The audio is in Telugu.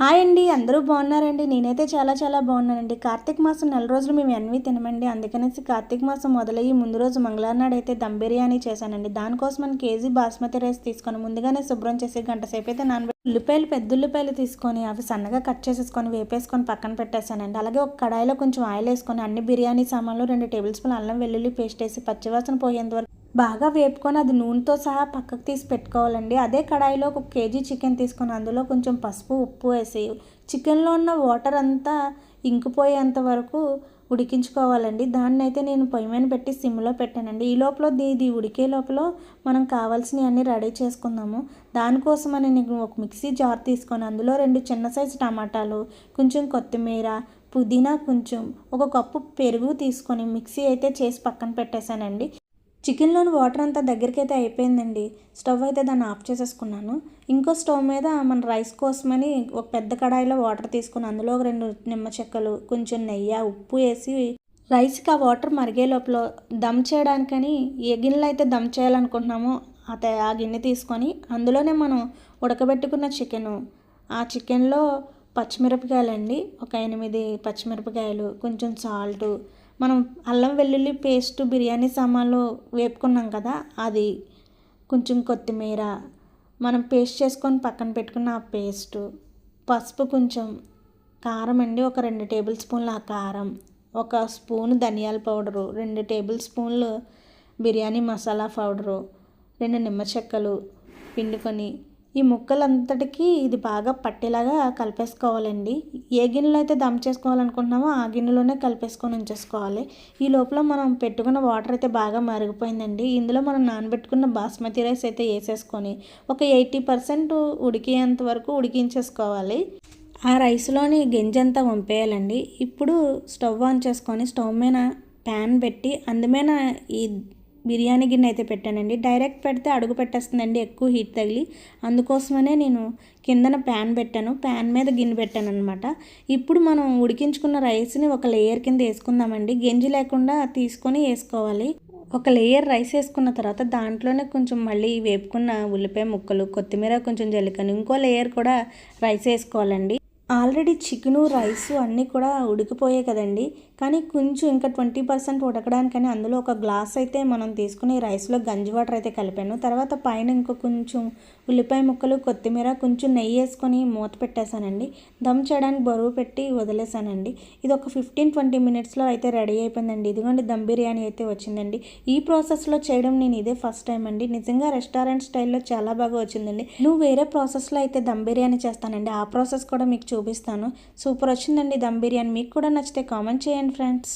హాయ్ అండి అందరూ బాగున్నారండి? నేనైతే చాలా చాలా బాగున్నానండి. కార్తీక మాసం నెల రోజులు మేము ఎన్వి తినమండి. అందుకనేసి కార్తీక మాసం మొదలయ్యి ముందు రోజు మంగళవారం నాడు అయితే దమ్ బిర్యానీ చేశానండి. దానికోసం మనం కేజీ బాస్మతి రైస్ తీసుకొని ముందుగానే శుభ్రం చేసి గంట సేపు అయితే నానబెట్టి ఉల్లిపాయలు పెద్ద ఉల్లిపాయలు తీసుకొని అవి సన్నగా కట్ చేసేసుకొని వేపేసుకొని పక్కన పెట్టేశానండి. అలాగే ఒక కడాయిలో కొంచెం ఆయిల్ వేసుకొని అన్ని బిర్యానీ సామాన్లు రెండు టేబుల్ స్పూన్ అల్లం వెల్లుల్లి పేస్ట్ వేసి పచ్చివాసన పోయేంత వరకు బాగా వేపుకొని అది నూనెతో సహా పక్కకు తీసి పెట్టుకోవాలండి. అదే కడాయిలో ఒక కేజీ చికెన్ తీసుకొని అందులో కొంచెం పసుపు ఉప్పు వేసి చికెన్లో ఉన్న వాటర్ అంతా ఇంకిపోయేంత వరకు ఉడికించుకోవాలండి. దాన్ని అయితే నేను పొయ్యి మీద పెట్టి సిమ్లో పెట్టానండి. ఈ లోపల ఇది ఉడికే లోపల మనం కావాల్సినవి అన్నీ రెడీ చేసుకుందాము. దానికోసమని నేను ఒక మిక్సీ జార్ తీసుకొని అందులో రెండు చిన్న సైజు టమాటాలు కొంచెం కొత్తిమీర పుదీనా కొంచెం ఒక కప్పు పెరుగు తీసుకొని మిక్సీ అయితే చేసి పక్కన పెట్టేశానండి. చికెన్లోని వాటర్ అంతా దగ్గరికి అయితే అయిపోయిందండి. స్టవ్ అయితే దాన్ని ఆఫ్ చేసేసుకున్నాను. ఇంకో స్టవ్ మీద మన రైస్ కోసమని ఒక పెద్ద కడాయిలో వాటర్ తీసుకుని అందులో ఒక రెండు నిమ్మ చెక్కలు కొంచెం నెయ్యి ఉప్పు వేసి రైస్కి ఆ వాటర్ మరిగే లోపల దమ్ చేయడానికని ఏ గిన్నెలో అయితే దమ్ చేయాలనుకుంటున్నామో అత ఆ గిన్నె తీసుకొని అందులోనే మనం ఉడకబెట్టుకున్న చికెను. ఆ చికెన్లో పచ్చిమిరపకాయలండి. ఒక ఎనిమిది పచ్చిమిరపకాయలు కొంచెం సాల్టు మనం అల్లం వెల్లుల్లి పేస్ట్ బిర్యానీ సామాన్లు వేపుకున్నాం కదా అది కొంచెం కొత్తిమీర మనం పేస్ట్ చేసుకొని పక్కన పెట్టుకున్న ఆ పేస్ట్ పసుపు కొంచెం కారం అండి ఒక రెండు టేబుల్ స్పూన్ల కారం ఒక స్పూన్ ధనియాల పౌడరు రెండు టేబుల్ స్పూన్లు బిర్యానీ మసాలా పౌడరు రెండు నిమ్మ చెక్కలు పిండుకొని ఈ ముక్కలంతటికీ ఇది బాగా పట్టేలాగా కలిపేసుకోవాలండి. ఏ గిన్నెలో అయితే దమ్ చేసుకోవాలనుకుంటున్నామో ఆ గిన్నెలోనే కలిపేసుకొని ఉంచేసుకోవాలి. ఈ లోపల మనం పెట్టుకున్న వాటర్ అయితే బాగా మరిగిపోయిందండి. ఇందులో మనం నానబెట్టుకున్న బాస్మతి రైస్ అయితే వేసేసుకొని ఒక ఎయిటీ పర్సెంట్ ఉడికేంత వరకు ఉడికించేసుకోవాలి. ఆ రైస్లోని గింజంతా వంపేయాలండి. ఇప్పుడు స్టవ్ ఆన్ చేసుకొని స్టవ్ మీద ప్యాన్ పెట్టి అందమైన ఈ బిర్యానీ గిన్నె అయితే పెట్టానండి. డైరెక్ట్ పెడితే అడుగు పెట్టేస్తుందండి ఎక్కువ హీట్ తగిలి. అందుకోసమనే నేను కిందన ప్యాన్ పెట్టాను. ప్యాన్ మీద గిన్నె పెట్టాను అనమాట ఇప్పుడు మనం ఉడికించుకున్న రైస్ని ఒక లేయర్ కింద వేసుకుందామండి. గంజి లేకుండా తీసుకొని వేసుకోవాలి. ఒక లేయర్ రైస్ వేసుకున్న తర్వాత దాంట్లోనే కొంచెం మళ్ళీ వేపుకున్న ఉల్లిపాయ ముక్కలు కొత్తిమీర కొంచెం జల్లికని ఇంకో లేయర్ కూడా రైస్ వేసుకోవాలండి. ఆల్రెడీ చికెను రైస్ అన్నీ కూడా ఉడికిపోయాయి కదండి. కానీ కొంచెం ఇంకా ట్వంటీ పర్సెంట్ ఉడకడానికని అందులో ఒక గ్లాస్ అయితే మనం తీసుకుని రైస్లో గంజి వాటర్ అయితే కలిపాను. తర్వాత పైన ఇంకో కొంచెం ఉల్లిపాయ ముక్కలు కొత్తిమీర కొంచెం నెయ్యి వేసుకొని మూత పెట్టేశానండి. దమ్ చేయడానికి బరువు పెట్టి వదిలేసానండి ఇది ఒక ఫిఫ్టీన్ ట్వంటీ మినిట్స్లో అయితే రెడీ అయిపోయిందండి. ఇదిగోండి దమ్ బిర్యానీ అయితే వచ్చిందండి. ఈ ప్రాసెస్లో చేయడం నేను ఇదే ఫస్ట్ టైం అండి. నిజంగా రెస్టారెంట్ స్టైల్లో చాలా బాగా వచ్చిందండి. నువ్వు వేరే ప్రాసెస్లో అయితే దమ్ బిర్యానీ చేస్తానండి. ఆ ప్రాసెస్ కూడా మీకు చూపిస్తాను. సూపర్ వచ్చిందండి దమ్ బిర్యానీ. మీకు కూడా నచ్చితే కామెంట్ చేయండి. friends.